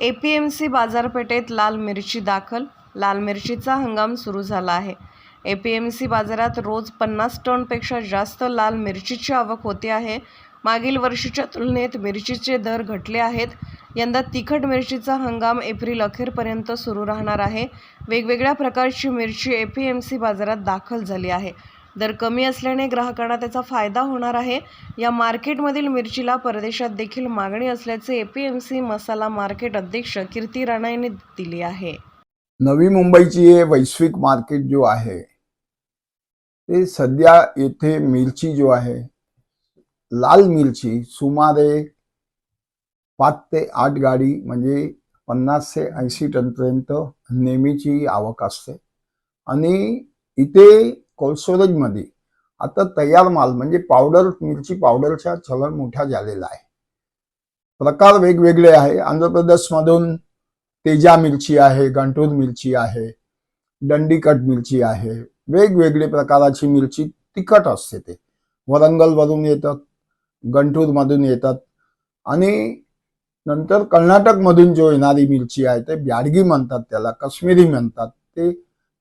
ए P M C बाजारपेठेत लाल मिरची दाखल. लाल मिरचीचा हंगाम सुरू झाला आहे. ए पी एम सी बाजारात रोज पन्नास टनपेक्षा जास्त लाल मिरचीची आवक होते आहे. मागील वर्षीच्या तुलनेत मिरचीचे दर घटले आहेत. यंदा तिखट मिरचीचा हंगाम एप्रिल अखेरपर्यंत सुरू राहणार आहे. वेगवेगळ्या प्रकारची मिरची ए पी एम सी बाजारात दाखल झाली आहे. दर कमी असल्याने ग्राहकांना त्याचा फायदा होणार आहे. या मार्केटमधील मिरचीला परदेशात देखील मागणी असल्याचे ए पी एम सी मसाला मार्केट अध्यक्ष कीर्ती राणा यांनी दिली आहे. नवी मुंबईची हे वैश्विक मार्केट जो आहे ते सध्या येथे मिरची जो आहे लाल मिरची सुमारे पाच ते आठ गाडी म्हणजे पन्नास ते ऐंशी टनपर्यंत नेहमीची आवक असते. आणि इथे कोल्ड स्टोरेजमध्ये आता तयार माल म्हणजे पावडर मिरची पावडरचा चलन मोठा झालेला आहे प्रकार वेगवेगळे आहे. आंध्र प्रदेशमधून तेजा मिरची आहे गंटूर मिरची आहे दंडीकट मिरची आहे. वेगवेगळे प्रकाराची मिरची तिखट असते ते. वरंगलवरून येतात गंटूरमधून येतात. आणि नंतर कर्नाटकमधून जो येणारी मिरची आहे ते ब्याडगी म्हणतात त्याला काश्मीरी म्हणतात. ते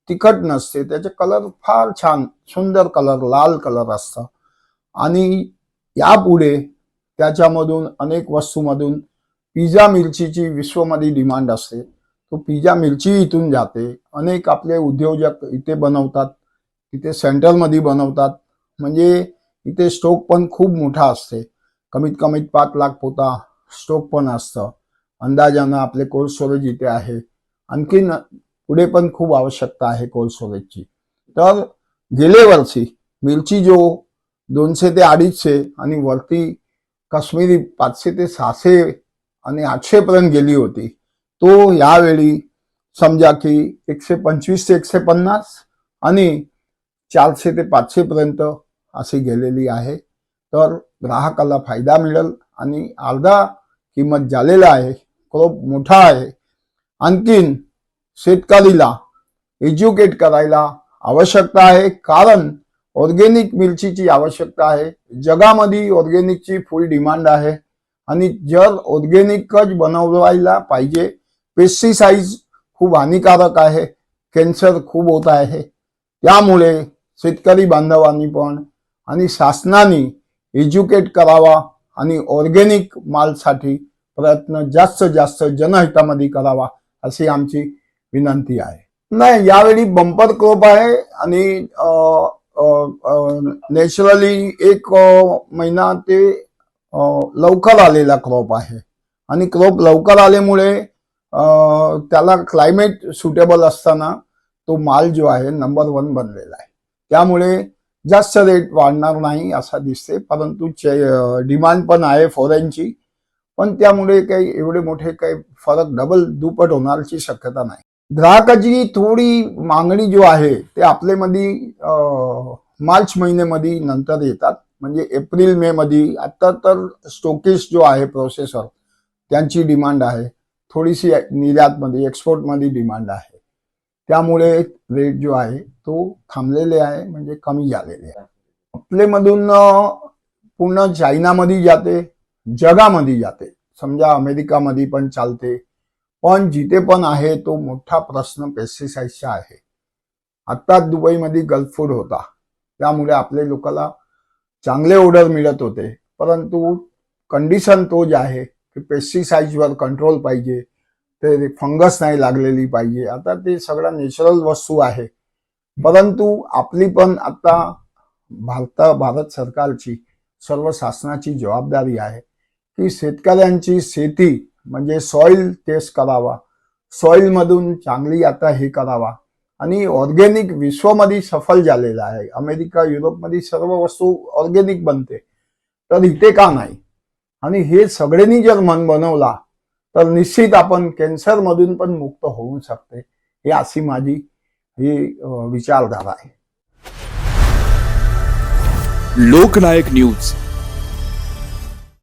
तिखट नसते त्याचे कलर फार छान सुंदर कलर लाल कलर असतं आणि यापुढे त्याच्यामधून अनेक वस्तूमधून पिझ्झा मिरचीची विश्वमध्ये डिमांड असते. तो पिझ्झा मिरची इथून जाते. अनेक आपले उद्योजक इथे बनवतात इथे सेंटरमध्ये बनवतात. म्हणजे इथे स्टोक पण खूप मोठा असते. कमीत कमीत पाच लाख पोता स्टोक पण असतं. अंदाजानं आपले कोल्ड स्टोरेज इथे आहे. आणखीन पुढे पण खूप आवश्यकता आहे कोल्ड स्टोरेजची तर गेले वर्षी मिरची जो दोनशे ते अडीचशे आणि वरती काश्मीरी पाचशे ते सहाशे आणि आठशे पर्यंत गेली होती तो यावेळी समजा की एकशे पंचवीस ते एकशे पन्नास आणि चारशे ते पाचशे पर्यंत अशी गेलेली आहे. तर ग्राहकाला फायदा मिळेल आणि अर्धा किंमत झालेला आहे क्रॉप मोठा आहे. आणखीन शेतकरीला एज्युकेट करायला आवश्यकता आहे. कारण ऑर्गेनिक मिरचीची आवश्यकता आहे. जगामध्ये ऑर्गेनिकची फुल डिमांड आहे. आणि जर ऑर्गेनिकच बनवायला पाहिजे पेस्टिसाइड खूप हानिकारक आहे. कॅन्सर खूप होत आहे. त्यामुळे शेतकरी बांधवांनी पण आणि शासनाने एज्युकेट करावा आणि ऑर्गेनिक मालसाठी प्रयत्न जास्त जास्त जनहितामध्ये करावा अशी आमची विनंती आहे. नाही यावेळी बंपर क्रोप आहे आणि नॅचरली एक महिना ते लवकर आलेला क्रॉप आहे. आणि क्रॉप लवकर आल्यामुळे त्याला क्लायमेट सुटेबल असताना तो माल जो आहे नंबर वन बनलेला आहे. त्यामुळे जास्त रेट वाढणार नाही असा दिसते परंतु डिमांड पण आहे फॉरेनची पण त्यामुळे काही एवढे मोठे काही फरक डबल दुप्पट होणारची शक्यता नाही. ग्राहकाची थोडी मागणी जो आहे ते आपल्यामध्ये मार्च महिन्यामध्ये नंतर येतात. म्हणजे एप्रिल मे मध्ये आता तर स्टोकेस जो आहे प्रोसेसर त्यांची डिमांड आहे. थोडीशी निर्यातमध्ये एक्सपोर्टमध्ये डिमांड आहे. त्यामुळे रेट जो आहे तो थांबलेले आहे म्हणजे कमी झालेले आहे. आपल्यामधून पूर्ण चायनामध्ये जाते जगामध्ये जाते. समजा अमेरिकामध्ये पण चालते. पण जिथे पण आहे तो मोठा प्रश्न पेस्टिसाईडचा आहे. आत्ताच दुबईमध्ये गल्फ फूड होता. त्यामुळे आपल्या लोकांना चांगले ऑर्डर मिळत होते. परंतु कंडिशन तो जे आहे की पेस्टिसाइडवर कंट्रोल पाहिजे. ते फंगस नाही लागलेली पाहिजे. आता ते सगळं नॅचरल वस्तू आहे. परंतु आपली पण आता भारत भारत सरकारची सर्व शासनाची जबाबदारी आहे की शेतकऱ्यांची शेती म्हणजे सॉइल टेस्ट करावा. सॉइलमधून चांगली आता हे करावा. आणि ऑर्गेनिक विश्वमध्ये सफल झालेला आहे. अमेरिका युरोपमध्ये सर्व वस्तू ऑर्गेनिक बनते. तर इथे का नाही? आणि हे सगळ्यांनी जर मन बनवला तर निश्चित आपण कॅन्सरमधून पण मुक्त होऊ शकते. ही अशी माझी ही विचारधारा आहे. लोकनायक न्यूज.